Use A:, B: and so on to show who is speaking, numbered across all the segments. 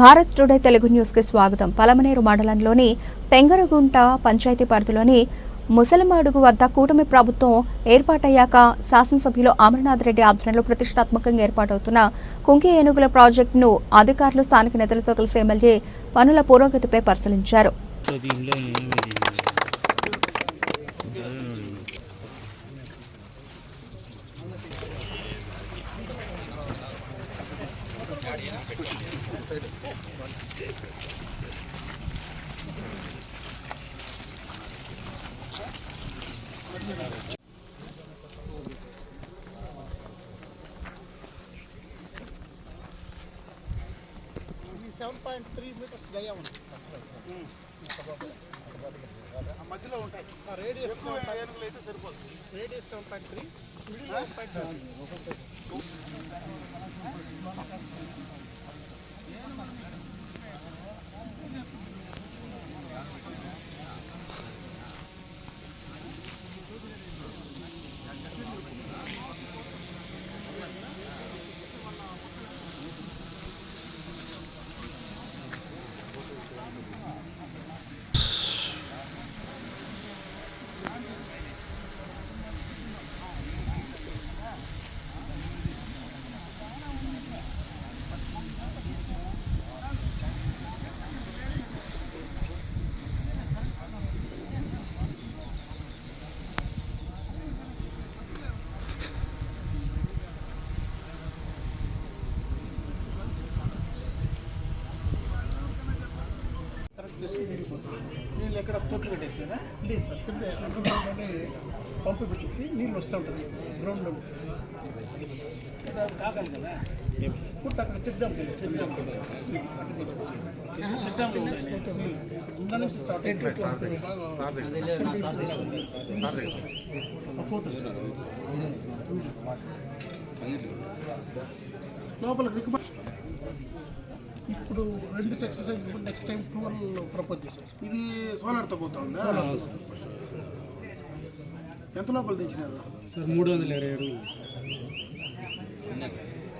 A: Bharat today Telugu న్యూస్కి స్వాగతం. పలమనేరు మండలంలోని పెంగరగుంట పంచాయతీ పరిధిలోని ముసలమాడుగు వద్ద కూటమి ప్రభుత్వం ఏర్పాటయ్యాక శాసనసభ్యులు అమర్నాథ్ రెడ్డి ఆధ్వర్యంలో ప్రతిష్టాత్మకంగా ఏర్పాటవుతున్న కుంకి ఏనుగుల ప్రాజెక్టును అధికారులు స్థానిక నేతలతో కలిసి ఎమ్మెల్యే పనుల పురోగతిపై పరిశీలించారు
B: దీంట్లో ఏమీ
C: సెవెన్ పాయింట్ త్రీ మీటర్స్ దయా ఉంది మధ్యలో ఉంటాయి రేడియస్ అయితే సరిపోతుంది radius seven point three middle point Gracias. నీళ్ళు ఎక్కడ తొట్లు పెట్టేసినా లేదు సార్ కింద అండర్గ్రౌండ్లోనే పంపు పెట్టేసి నీళ్ళు వస్తూ ఉంటుంది గ్రౌండ్లో కాకాలి కదా? పుట్ట అక్కడ డ్యామ్ చెక్ డ్యామ్ ఉన్న నుంచి స్టార్ట్ ఫోటోస్ లోపల రికమ ఇప్పుడు రెండు సక్సెస్ అయినప్పుడు నెక్స్ట్ టైం ట్వెల్వ్ ప్రపోజ్ చేశారు.
D: ఇది సోలార్తో పోతా ఉందా ఎంత లోపల దించినారు?
B: సార్ మూడు వందల ఇరవై అడుగులు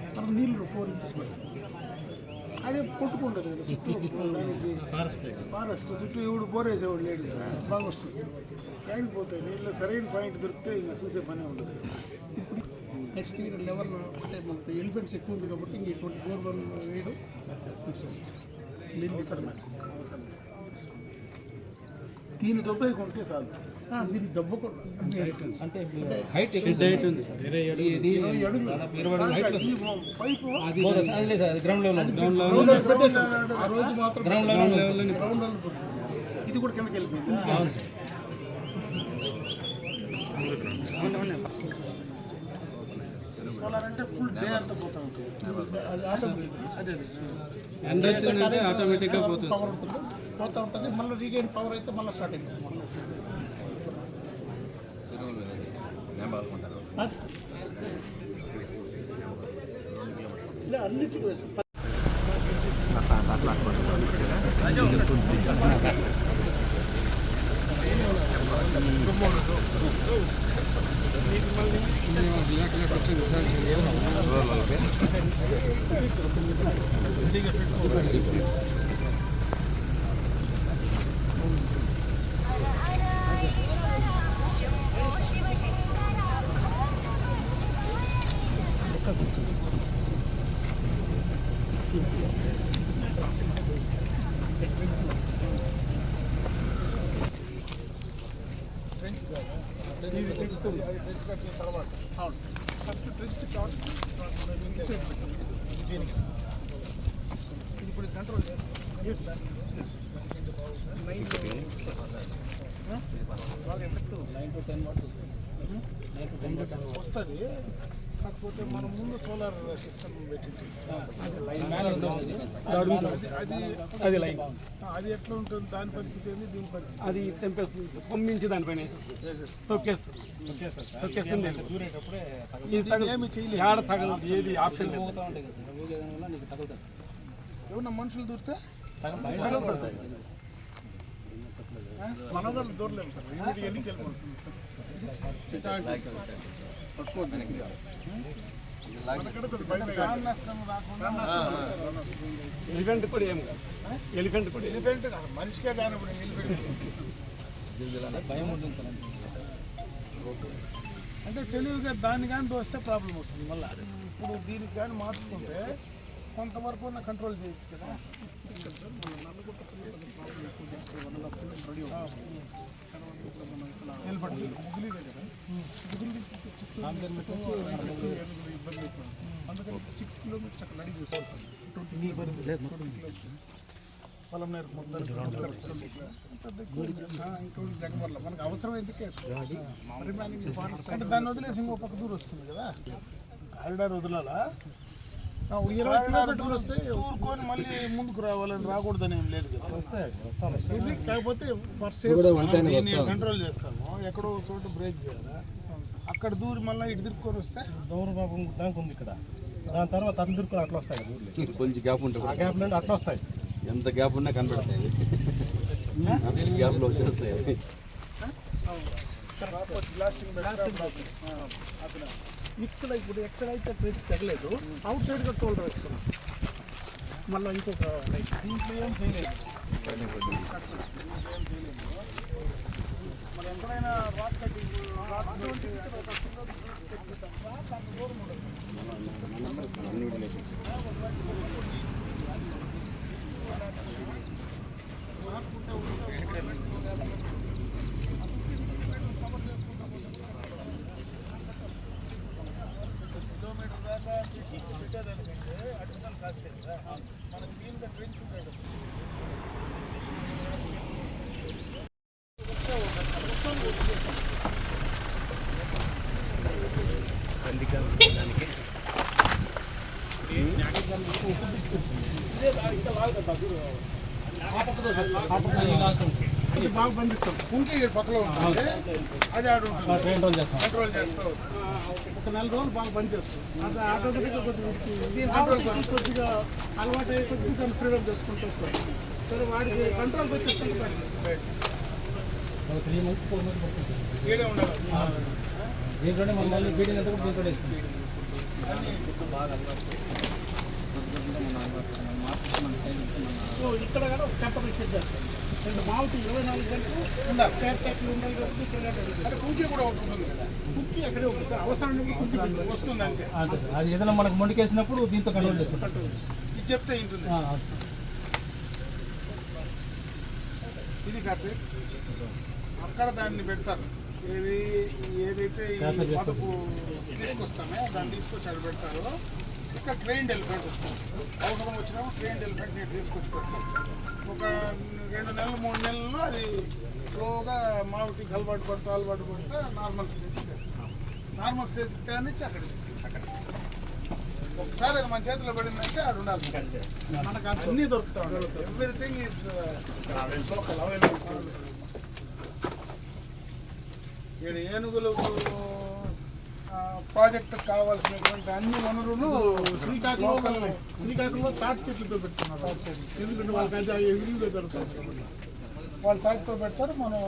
D: తర్వాత నీళ్ళు ఫోర్ ఇంచెస్ అదే కొట్టుకుంటుంది కదా చుట్టూ దానికి
B: ఫారెస్ట్
D: ఫారెస్ట్ చుట్టూ ఎవడు బోరేసేవాడు లేడు కదా, బాగా వస్తుంది. ఎక్కడికి పోతాయి నీళ్ళు సరైన పాయింట్ దొరికితే ఇంకా చూసే పనే ఉండదు.
C: ఇప్పుడు నెక్స్ట్ ఇయర్ లెవెల్ అంటే మనకు ఎలిఫెంట్స్ ఎక్కువ ఉంది కాబట్టి ఇంక ఇటువంటి బోర్వెల్ వేయడం
D: అవసరం దీన్ని దొబ్బేకుంటే చాలు.
C: దీన్ని దెబ్బకు
B: అంటే హైట్ షెడ్ హైట్ ఉంది. సార్ ఇరవై అడుగులు
C: ఇరవై అడుగులు
B: ఇరవై అడుగులు హైట్
D: ఈ పైపు
B: అది అది లేదు sir ground level ground level
C: ఆ రోజు మాత్రం
B: ground level level
C: ground level పడుతుంది.
D: ఇది కూడా కిందకి వెళ్ళిపోయింది?
B: అవును సార్.
D: సోలార్ అంటే ఫుల్ డే అంతా పోతా ఉంటుంది.
C: అది
D: అదే.
B: ఆటోమేటిక్గా పోతుంది.
C: పవర్ ఉంటుంది. పోతా ఉంటుంది. మళ్ళీ రీగైన్ పవర్ అయితే మళ్ళీ స్టార్ట్ అయిపోతుంది. మళ్ళీ ఇలా అన్నిటికీ వేస్తాం. అవును ఫస్ట్ ట్రిప్ స్టార్ట్ ఇది ఇప్పుడు కంట్రోల్ చేస్తాం నైన్ బాగా effective
B: nine to ten watts nine to ten to ten
C: వస్తుంది కాకపోతే మనం ముందు సోలార్ సిస్టమ్ పెట్టింది. అది అది
B: అది లైన్
C: అది ఎట్లా ఉంటుంది? దాని పరిస్థితి ఏంది? దీని పరిస్థితి
B: అది తెంపేస్తుంది పంపించి దానిపైన తొక్కేస్తుంది. తొక్కేస్తుంది ఇది తగ-
C: ఏమి చేయలేదు.
B: ఏడ తగలదు ఏది ఆప్షన్
C: ఏమన్నా మనుషులు దూరితే
B: తగలబడతాయి.
C: మనం కూడా దూరలేము సార్. ఇమీడియట్ ఎన్నికి వెళ్ళిపోతుంది
D: రాకుండా
E: ఎలిఫెంట్ కూడా ఏం ఎలిఫెంట్ కూడా
D: ఎలిఫెంట్ మనిషికే కానీ ఎలిఫెంట్.
E: భయం ఉంటుంది సార్
D: అంటే తెలివిగా దాన్ని కానీ దోస్తే ప్రాబ్లం వస్తుంది మళ్ళీ. ఇప్పుడు దీనికి కానీ మార్చుకుంటే కొంతవరకు ఉన్న కంట్రోల్ చేయొచ్చు కదా. అందుకని సిక్స్ కిలోమీటర్స్ అక్కడ నడిచి చూసుకోవాలి పొలం నేరు మొత్తం ఇంకోటి జగన్ మనకు అవసరం ఎందుకే రిమైనింగ్ అంటే దాన్ని వదిలేసి ఇంకో పక్క దూరం వస్తుంది కదా. కారిడార్ వదలాలా? ఊరుకొని మళ్ళీ ముందుకు రావాలని రాకూడదని ఏం లేదు కదా ఇది కాకపోతే కంట్రోల్ చేస్తాము ఎక్కడో ఒక చోట బ్రేక్ చేయాలా అక్కడ దూరి మళ్ళీ ఇటు తిరుక్కొని వస్తే
E: దౌర్భాగం దానికి ఉంది ఇక్కడ దాని తర్వాత అందరికీ అట్లా వస్తాయి.
F: కొంచెం గ్యాప్ ఉంటే
E: ఆ గ్యాప్ నుండి అట్లా వస్తాయి
F: ఎంత గ్యాప్ ఉన్నా కనబడతాయి గ్యాప్లో వచ్చేస్తాయి
C: ఇక్కడ ఇప్పుడు ఎక్కడైతే ట్రేస్ తగలేదు అవుట్ సైడ్గా టోల్ వేస్తున్నాం మళ్ళీ ఇంకొక లైట్
D: దీంట్లో ఏం చేయలేదు మరి ఎక్కడైనా రాక్ కటింగ్ రాక్ పెట్టేదానికంటే అడిషనల్ కాస్ట్ కదా మనకి దీనిగా ట్రెంచ్ ఉంటాయి కదా అది బాగా పండిస్తాం కుంకి ఈ పక్కలో ఉంటుంది. అది
E: చేస్తాం.
D: కంట్రోల్ చేస్తూ ఒక నెల రోజులు బాగా పనిచేస్తుంది. అది ఆటోమేటిక్గా కొద్దిగా కొద్దిగా అలవాటు అయ్యి కొద్దిగా దాన్ని ఫ్రీడమ్ చేసుకుంటూ వస్తుంది. సరే వాడికి కంట్రోల్ వచ్చేస్తుంది
E: ఒక త్రీ మంత్స్ ఫోర్ మంత్స్ పడుతుంది.
D: ఈడే ఉండాలి.
E: దీంట్లోనే మనం మళ్ళీ అంతా కూడా
C: ఇక్కడ కూడా మెసేజ్ చేస్తాం రెండు మావుటి ఇరవై నాలుగు గంటలు ఉండాలి కేర్ టెక్లు ఉండాలి కాబట్టి
D: అంటే కూడా ఒకటి ఉంటుంది కదా.
C: కుక్కి అక్కడే ఉంటుంది సార్ అవసరానికి.
D: వస్తుంది అంతే.
E: అది. ఏదైనా మనకు మొండికేసినప్పుడు దీంతో కంట్రోల్ చేసుకుంటాం.
D: ఇది చెప్తే ఉంటుంది. ఇది కరెక్ట్ అక్కడ దాన్ని పెడతారు. ఏది ఏదైతే. పదపు తీసుకొస్తామే దాన్ని తీసుకొచ్చి అక్కడ పెడతారు ఇక్కడ ట్రైన్డ్ ఎలిఫెంట్ వస్తుంది. అవసరం వచ్చినప్పుడు ట్రైన్డ్ ఎలిఫెంట్ నేను తీసుకొచ్చి పెడతాను. ఒక రెండు నెలలు మూడు నెలల్లో అది స్లోగా మామిడికి అలవాటు పడుతూ అలవాటు పడుతూ నార్మల్ స్టేజ్కి తెస్తాం నార్మల్ స్టేజ్కి తేనిచ్చి అక్కడ ఒకసారి అది మన చేతిలో పడిందంటే ఆడు ఉండాలి మనకు అన్నీ దొరుకుతా ఉంటాయి. ఎవ్రీథింగ్ ఈజ్ అవైలబుల్ ఇక్కడ ఏనుగులకు ప్రాజెక్ట్ కావాల్సినటువంటి అన్ని వనరులు శ్రీకాకుళం శ్రీకాకుళంలో తాటి చెట్లతో పెడుతున్నారు ఎందుకంటే వాళ్ళకి అది దొరుకుతుంది కాబట్టి. వాళ్ళు తాటితో పెడతారు మనం.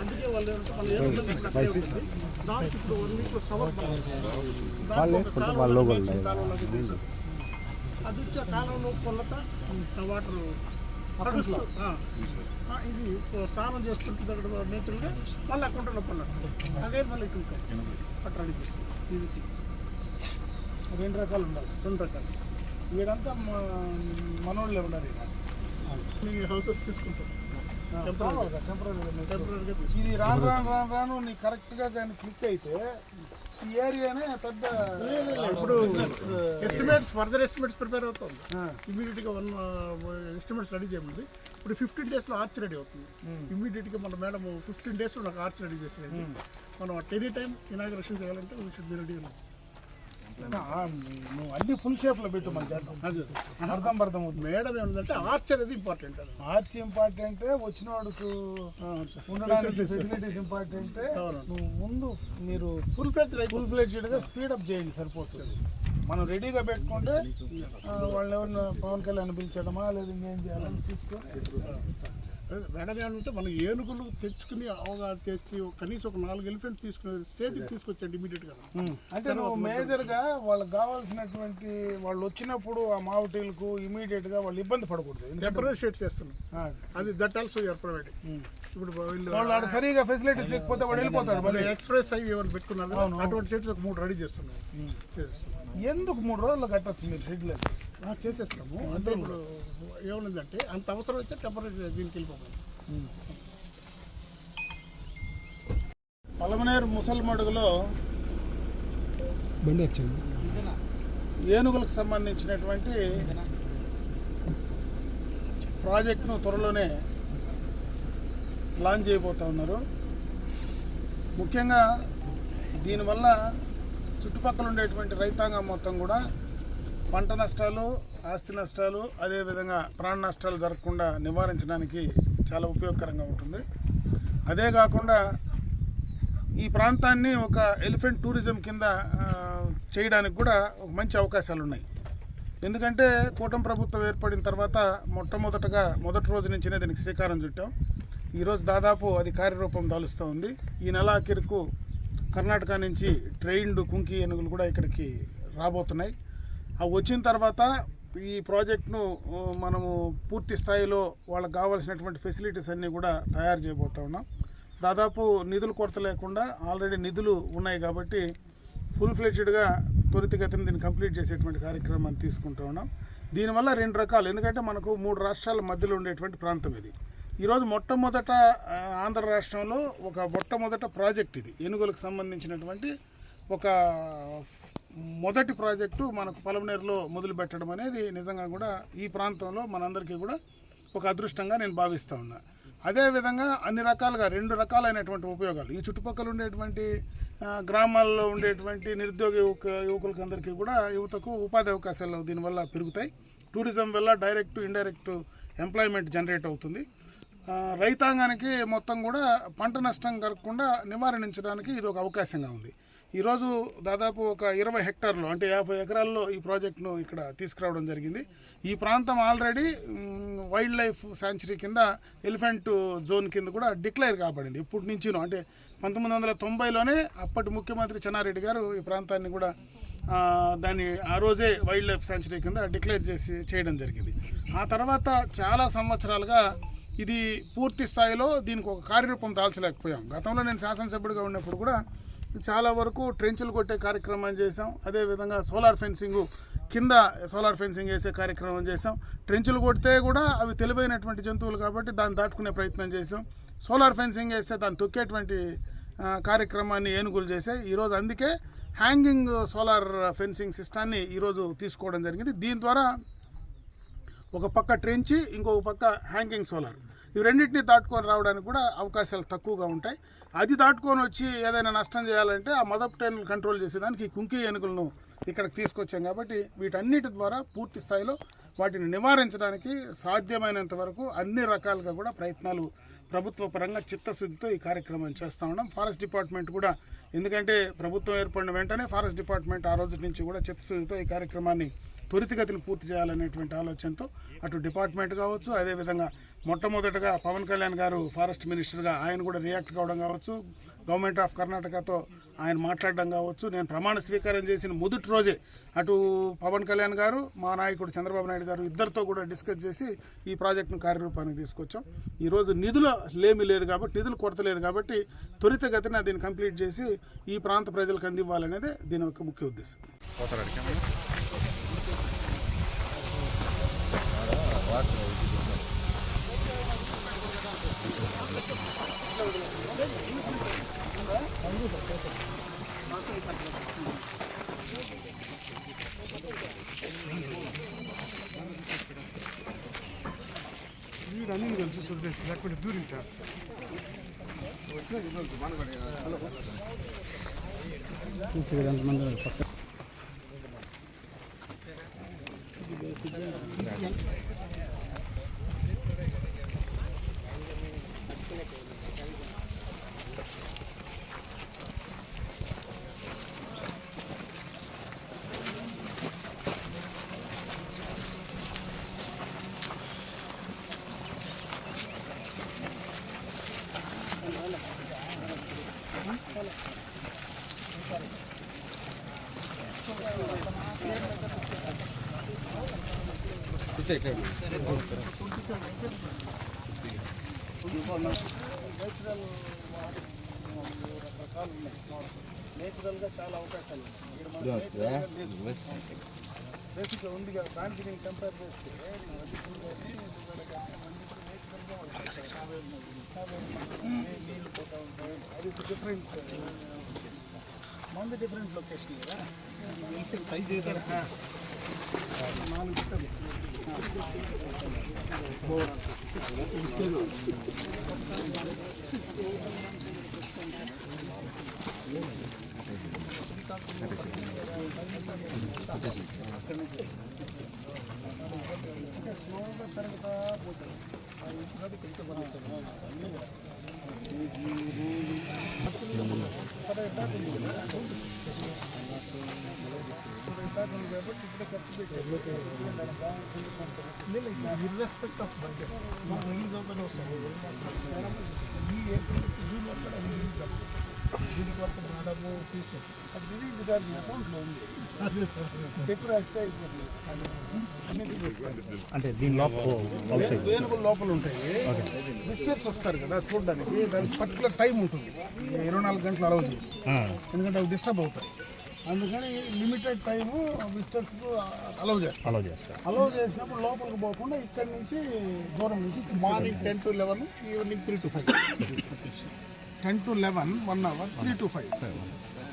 D: అందుకే వాళ్ళు. దానికి ఇప్పుడు వన్ వీక్ సవర్. అది వచ్చి కాలంలో కొల్లత ఆ వాటర్ ఇది స్నానం చేస్తుంటుంది అక్కడ నేచురల్గా మళ్ళీ పల్లెట్టు అదే మళ్ళీ ఇటు ఇది రెండు రకాలు ఉండాలి. రెండు రకాలు. వీడంతా మనోళ్ళే ఉండాలి మీ హౌసెస్ తీసుకుంటాం ఇది రాను రాను రాను రాను నీ కరెక్ట్గా కానీ క్లిక్ అయితే ఈ ఏరియానే పెద్ద ఇప్పుడు ఎస్టిమేట్స్ ఫర్దర్ ఎస్టిమేట్స్ ప్రిపేర్ అవుతుంది. ఇమీడియట్గా వన్ ఎస్టిమేట్స్ రెడీ చేయమంది. ఇప్పుడు ఫిఫ్టీన్ డేస్లో ఆర్చ్ రెడీ అవుతుంది. ఇమీడియట్గా మన మేడం ఫిఫ్టీన్ డేస్లో నాకు ఆర్చ్ రెడీ చేసేయండి. మనం అట్ ఎనీ టైం ఇనాగ్రేషన్ చేయాలంటే వీ షుడ్ బి రెడీ నువ్వు అన్ని ఫుల్ షేప్లో పెట్టు మన చేద్దాం అర్థం అర్థం అవుతుంది మేడం ఏమంటే ఆర్చ్ అనేది ఇంపార్టెంట్ ఆర్చ్ ఇంపార్టెంట్ వచ్చిన వాడుకు ఉండడానికి ఫెసిలిటీస్ ఇంపార్టెంట్ నువ్వు ముందు మీరు ఫుల్ ఫ్లెడ్జ్ ఫుల్ ఫ్లెడ్జ్డ్గా స్పీడ్ అప్ చేయండి సరిపోతుంది. మనం రెడీగా పెట్టుకుంటే వాళ్ళు ఎవరిని పవన్ కళ్యాణ్ పిలిచడమా లేదా ఇంకేం చేయాలని చూసుకొని.
C: వెడగాలి అంటే మనం ఏనుగులు తెచ్చుకుని అవగాహన తెచ్చి కనీసం ఒక నాలుగు ఎలిఫెంట్ తీసుకునే స్టేజ్కి తీసుకొచ్చండి ఇమీడియట్గా
D: అంటే నువ్వు మేజర్గా వాళ్ళకి కావాల్సినటువంటి వాళ్ళు వచ్చినప్పుడు ఆ మావటీలకు ఇమీడియట్గా వాళ్ళు ఇబ్బంది పడకూడదు.
C: టెంపరీ షేడ్ చేస్తున్నాం. అది దట్ ఆల్సో యూఆర్ ప్రొవైడింగ్ ఇప్పుడు వీళ్ళు
D: సరిగా ఫెసిలిటీస్ లేకపోతే వాడు వెళ్ళిపోతాడు
C: మరి
D: మళ్ళీ.
C: ఎక్స్ప్రెస్ అవి ఎవరు పెట్టుకున్నారు. అటువంటి షేడ్స్ ఒక మూడు రెడీ చేస్తున్నాం చేస్తున్నాం.
D: ఎందుకు మూడు రోజులు కట్టచ్చు మీరు షెడ్లు
C: ఆ, చేసేస్తాము. అంటే ఇప్పుడు ఏమన్నదంటే అంత అవసరం అయితే టెంపరీ దీనికి వెళ్ళిపోతాం
D: పలమనేరు ముసల్మడుగులో
E: బండి వచ్చింది.
D: ఏనుగులకు సంబంధించినటువంటి ప్రాజెక్ట్ను త్వరలోనే ప్లాన్ చేయబోతా ఉన్నారు. ముఖ్యంగా దీనివల్ల చుట్టుపక్కల ఉండేటువంటి రైతాంగం మొత్తం కూడా పంట నష్టాలు ఆస్తి నష్టాలు అదేవిధంగా ప్రాణ నష్టాలు జరగకుండా నివారించడానికి చాలా ఉపయోగకరంగా ఉంటుంది. అదే కాకుండా ఈ ప్రాంతాన్ని ఒక ఎలిఫెంట్ టూరిజం కింద చేయడానికి కూడా ఒక మంచి అవకాశాలు ఉన్నాయి. ఎందుకంటే కూటమి ప్రభుత్వం ఏర్పడిన తర్వాత మొట్టమొదటగా మొదటి రోజు నుంచినే దీనికి శ్రీకారం చుట్టాం. ఈరోజు దాదాపు అది కార్యరూపం దాలుస్తూ ఉంది. ఈ నెల ఆఖరికి కర్ణాటక నుంచి ట్రైన్డ్ కుంకి ఏనుగులు కూడా ఇక్కడికి రాబోతున్నాయి. అవి వచ్చిన తర్వాత ఈ ప్రాజెక్ట్ను మనము పూర్తి స్థాయిలో వాళ్ళకి కావాల్సినటువంటి ఫెసిలిటీస్ అన్నీ కూడా తయారు చేయబోతా ఉన్నాం. దాదాపు నిధులు కొరత లేకుండా ఆల్రెడీ నిధులు ఉన్నాయి కాబట్టి ఫుల్ ఫ్లెడ్జ్డ్గా త్వరితగతిని దీన్ని కంప్లీట్ చేసేటువంటి కార్యక్రమాన్ని తీసుకుంటూ ఉన్నాం. దీనివల్ల రెండు రకాలు. ఎందుకంటే మనకు మూడు రాష్ట్రాల మధ్యలో ఉండేటువంటి ప్రాంతం ఇది. ఈరోజు మొట్టమొదట ఆంధ్ర రాష్ట్రంలో ఒక మొట్టమొదట ప్రాజెక్ట్ ఇది. ఏనుగులకు సంబంధించినటువంటి ఒక మొదటి ప్రాజెక్టు మనకు పలమనేరులో మొదలు పెట్టడం అనేది నిజంగా కూడా ఈ ప్రాంతంలో మనందరికీ కూడా ఒక అదృష్టంగా నేను భావిస్తూ ఉన్నా. అదేవిధంగా అన్ని రకాలుగా రెండు రకాలైనటువంటి ఉపయోగాలు. ఈ చుట్టుపక్కల ఉండేటువంటి గ్రామాల్లో ఉండేటువంటి నిరుద్యోగ యువక యువకులకి అందరికీ కూడా యువతకు ఉపాధి అవకాశాలు దీనివల్ల పెరుగుతాయి. టూరిజం వల్ల డైరెక్ట్ ఇండైరెక్ట్ ఎంప్లాయ్మెంట్ జనరేట్ అవుతుంది. రైతాంగానికి మొత్తం కూడా పంట నష్టం కలగకుండా నివారించడానికి ఇది ఒక అవకాశంగా ఉంది. ఈరోజు దాదాపు ఒక ఇరవై హెక్టార్లు అంటే యాభై ఎకరాల్లో ఈ ప్రాజెక్టును ఇక్కడ తీసుకురావడం జరిగింది. ఈ ప్రాంతం ఆల్రెడీ వైల్డ్ లైఫ్ శాంచురీ కింద ఎలిఫెంట్ జోన్ కింద కూడా డిక్లేర్ కాబడింది. ఇప్పటి నుంచిను అంటే పంతొమ్మిది వందల తొంభైలోనే అప్పటి ముఖ్యమంత్రి చెన్నారెడ్డి గారు ఈ ప్రాంతాన్ని కూడా దాన్ని ఆ రోజే వైల్డ్ లైఫ్ శాంచురీ కింద డిక్లేర్ చేసి చేయడం జరిగింది. ఆ తర్వాత చాలా సంవత్సరాలుగా ఇది పూర్తి స్థాయిలో దీనికి ఒక కార్యరూపం దాల్చలేకపోయాం. గతంలో నేను శాసనసభ్యుడిగా ఉన్నప్పుడు కూడా చాలా వరకు ట్రెంచులు కొట్టే కార్యక్రమం చేసాం అదేవిధంగా సోలార్ ఫెన్సింగ్ కింద సోలార్ ఫెన్సింగ్ వేసే కార్యక్రమం చేసాం ట్రెంచులు కొడితే కూడా అవి తెలివైనటువంటి జంతువులు కాబట్టి దాన్ని దాటుకునే ప్రయత్నం చేసాం సోలార్ ఫెన్సింగ్ వేస్తే దాన్ని తొక్కేటువంటి కార్యక్రమాన్ని ఏనుగులు చేసాయి ఈరోజు అందుకే హ్యాంగింగ్ సోలార్ ఫెన్సింగ్ సిస్టాన్ని ఈరోజు తీసుకోవడం జరిగింది. దీని ద్వారా ఒక పక్క ట్రెంచి ఇంకొక పక్క హ్యాంగింగ్ సోలార్ ఇవి రెండింటిని దాటుకొని రావడానికి కూడా అవకాశాలు తక్కువగా ఉంటాయి. అది దాటుకొని వచ్చి ఏదైనా నష్టం చేయాలంటే ఆ మదప్ ట్రైన్ కంట్రోల్ చేసేదానికి ఈ కుంకి ఏనుగులను ఇక్కడికి తీసుకొచ్చాం కాబట్టి వీటన్నిటి ద్వారా పూర్తి స్థాయిలో వాటిని నివారించడానికి సాధ్యమైనంత వరకు అన్ని రకాలుగా కూడా ప్రయత్నాలు ప్రభుత్వ పరంగా చిత్తశుద్ధితో ఈ కార్యక్రమం చేస్తూ ఉన్నాం. ఫారెస్ట్ డిపార్ట్మెంట్ కూడా ఎందుకంటే ప్రభుత్వం ఏర్పడిన వెంటనే ఫారెస్ట్ డిపార్ట్మెంట్ ఆ రోజు నుంచి కూడా చిత్తశుద్ధితో ఈ కార్యక్రమాన్ని త్వరితగతిని పూర్తి చేయాలనేటువంటి ఆలోచనతో అటు డిపార్ట్మెంట్ కావచ్చు అదేవిధంగా మొట్టమొదటగా పవన్ కళ్యాణ్ గారు ఫారెస్ట్ మినిస్టర్గా ఆయన కూడా రియాక్ట్ కావడం కావచ్చు గవర్నమెంట్ ఆఫ్ కర్ణాటకతో ఆయన మాట్లాడడం కావచ్చు. నేను ప్రమాణ స్వీకారం చేసిన మొదటి రోజే అటు పవన్ కళ్యాణ్ గారు మా నాయకుడు చంద్రబాబు నాయుడు గారు ఇద్దరితో కూడా డిస్కస్ చేసి ఈ ప్రాజెక్టును కార్యరూపానికి తీసుకొచ్చాం. ఈరోజు నిధుల లేమి లేదు కాబట్టి నిధులు కొరత లేదు కాబట్టి త్వరితగతిన దీన్ని కంప్లీట్ చేసి ఈ ప్రాంత ప్రజలకు అందివ్వాలనేదే దీని యొక్క ముఖ్య ఉద్దేశం.
C: You running also, so this is
E: like during time. చూసేదానికి మంది పక్క ఇది బేసిక్గా
D: నేచురల్ రకాలు ఉన్నాయి నేచురల్గా చాలా అవకాశాలు ఉన్నాయి బేసిక్గా ఉంది కదా దానికి నేను కంపేర్ చేస్తే నీళ్ళు పోతా ఉంటాయి అది డిఫరెంట్ మంది డిఫరెంట్ లొకేషన్ కదా ట్రై చేద్దాం నాలుగు స్లోగా పెరుగుతా పోతుంది అది ఇంటికాడ కొంచెం బాగుంటుంది. సరే, ఎట్లా ఉంది కదా? సరే, ఎట్లా ఉంది కాబట్టి ఇప్పుడే ఖర్చు పెట్టారు. ఇర్రెస్పెక్ట్ ఆఫ్ బడ్జెట్ మనం రిలీజ్ అవుతానే వస్తాం ఈ ఏప్రిల్ జూన్ అక్కడ రిలీజ్ అవుతుంది దీనికి వరకు మేడము తీసేసి అది రిలీజ్ కాదు మీ అకౌంట్లో ఉంది చెక్ రాస్తే అయిపోతుంది అది అన్నిటికీ తీసుకోవాలి.
E: అంటే దీని లోపల
D: వే- వేనుగుల లోపల ఉంటాయి. విజిటర్స్ వస్తారు కదా చూడడానికి. దానికి పర్టికులర్ టైం ఉంటుంది. ఇరవై నాలుగు గంటలు అలౌ చేయదు ఎందుకంటే అవి డిస్టర్బ్ అవుతాయి. అందుకని లిమిటెడ్ టైము విజిటర్స్కు అలౌ చేస్తారు.
E: అలౌ చేస్తారు.
D: అలౌ చేసినప్పుడు లోపలికి పోకుండా ఇక్కడి నుంచి దూరం నుంచి morning ten to eleven evening three to five ten to eleven one hour three to five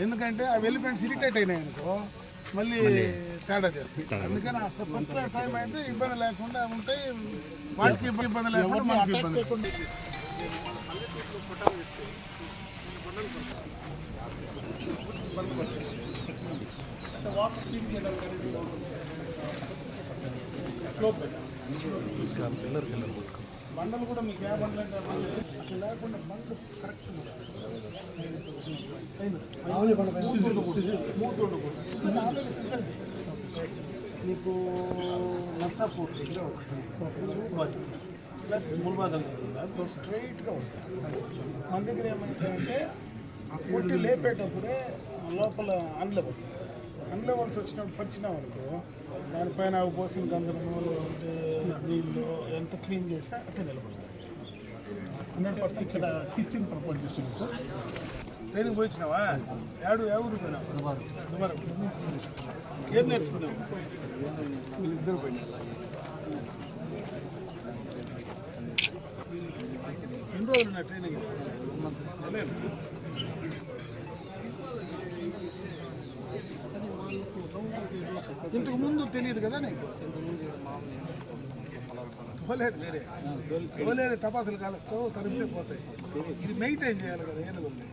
D: ఎందుకంటే ఆ ఎలిఫెంట్స్ ఇరిటేట్ అయినాయి అనుకో మళ్ళీ తేడా చేస్తాయి. అందుకని ఆ పర్టికులర్ టైం అయితే ఇబ్బంది లేకుండా ఉంటాయి వాటికి ఇబ్బంది లేకుండా మనకి ఇబ్బంది? లేకుండా అంటే వాటర్ స్పీడ్ బండలు కూడా మీకు ఏ బండ్లు అంటే ఆ అట్లా లేకుండా బండ్లు కరెక్ట్ మీకు నర్సాపూర్ ప్లస్ ముల్బాదల్ స్ట్రైట్గా వస్తాయి. మన దగ్గర ఏమైందంటే ఆ కొట్టి లేపేటప్పుడే లోపల అన్లెవెల్స్ వస్తాయి. అన్లెవెల్స్ వచ్చినప్పుడు పరిచినాం అనుకో దానిపైన అవి పోసిన అంటే నీళ్ళు ఎంత క్లీన్ చేసినా అట్టే నిలబడతాయి. హండ్రెడ్ పర్సెంట్ ఇక్కడ కిచెన్ ప్రపోజ్ చేస్తున్నాం సార్. ట్రైనింగ్ పోయించినావా ఏడు ఏ ఊరు పోయినావు? దుబారా ఏం నేర్చుకున్నావు? ఇద్దరు పోయినా రోజులు ట్రైనింగ్ ఇంతకు ముందు తెలియదు కదా నీకు? తోలేదు వేరే. తోలేదు టపాసులు కాలుస్తావు తరిమితే పోతాయి. ఇది మెయింటైన్ చేయాలి కదా ఏనుగుల్ని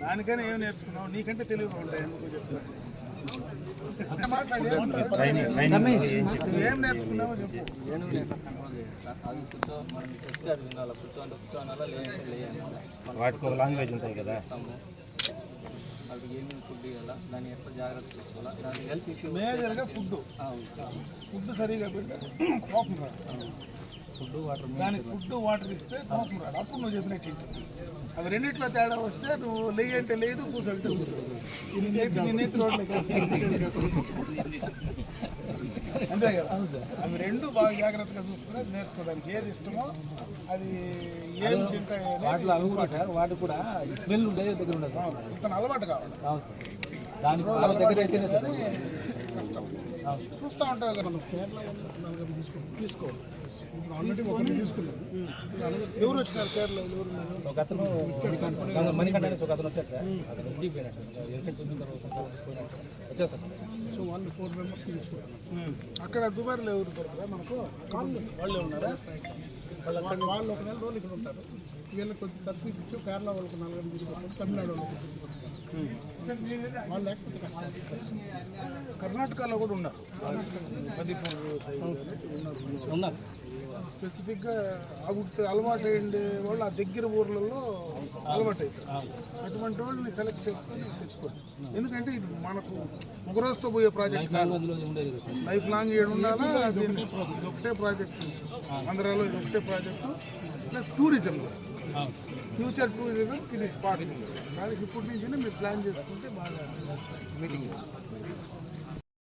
D: దానికైనా ఏం నేర్చుకున్నావు? నీకంటే తెలివిగా ఉంటాయి ఎందుకు చెప్తాను ఏం నేర్చుకున్నావో చెప్పు
E: వాటికి ఒక లాంగ్వేజ్ ఉంటుంది కదా.
B: ఏమేమి ఫుడ్ ఇవ్వాలా దాన్ని ఎట్లా జాగ్రత్త తీసుకోవాలా దాని హెల్త్ ఇష్యూ
D: మేజర్గా ఫుడ్ ఫుడ్ సరిగా పెడితే కోపం రాదు.
B: ఫుడ్ వాటర్
D: దానికి ఫుడ్ వాటర్ ఇస్తే కోపం రాదు. అప్పుడు నువ్వు చెప్పినట్టు. అవి రెండిట్లో తేడా వస్తే నువ్వు లేయి అంటే లేదు కూర్చోబెట్టే కూర్చో ఇది నేతి నీ నేతి రోడ్లకి అంతే కదా? అవి రెండు బాగా జాగ్రత్తగా చూసుకుని నేర్చుకోవడానికి ఏది ఇష్టమో అది ఏం
B: సార్ వాటి కూడా స్మెల్ ఉండేది దగ్గర ఉండదు.
D: ఇతను అలవాటు కావాలి. కష్టం. చూస్తూ ఉంటావు కదా మనం. కేరళ తీసుకో తీసుకో. ఎవరు వచ్చినారు? కేరళ
B: ఒక అతను మణికంఠ అనేసి ఒక అతను వచ్చారు సార్. అతను ఇంటికి పోయినట్టు. ఎలిఫెంట్స్ వచ్చిన తర్వాత పోయినట్టు. వచ్చారు సార్.
D: సో ఫోర్ మెంబర్స్ తీసుకుంటున్నాం అక్కడ దుబాయ్లో ఎవరు దొరకరా మనకు? వాళ్ళే ఉన్నారా? వాళ్ళు అక్కడ వాళ్ళు ఒక నెల రోజులు ఇక్కడ ఉంటారు. వీళ్ళకి కొంచెం తక్కువ ఇచ్చి కేరళ వాళ్ళకి నలుగురు తీసుకుంటారు తమిళనాడు వాళ్ళకి వాళ్ళు లేకపోతే కష్టం. కర్ణాటకలో కూడా ఉన్నారు. మదిపూర్ కానీ ఉన్నారు.
B: ఉన్నారు.
D: స్పెసిఫిక్గా అవుట్ అలవాటు అయ్యే వాళ్ళు ఆ దగ్గర ఊర్లలో అలవాటు అవుతారు అటువంటి వాళ్ళని సెలెక్ట్ చేసుకొని తెచ్చుకోండి. ఎందుకంటే ఇది మనకు ఒక రోజుతో పోయే ప్రాజెక్ట్ కాదు. లైఫ్ లాంగ్ ఏడు ఉండాలా? ఇది ఒకటే ప్రాజెక్ట్ ఆంధ్రాలో ఇది ఒకటే ప్రాజెక్టు ప్లస్ టూరిజం కూడా.
B: అవును
D: ఫ్యూచర్ టూరిజం ఇది స్పాట్ దానికి ఇప్పటి నుంచి మీరు ప్లాన్ చేసుకుంటే బాగా మీటింగ్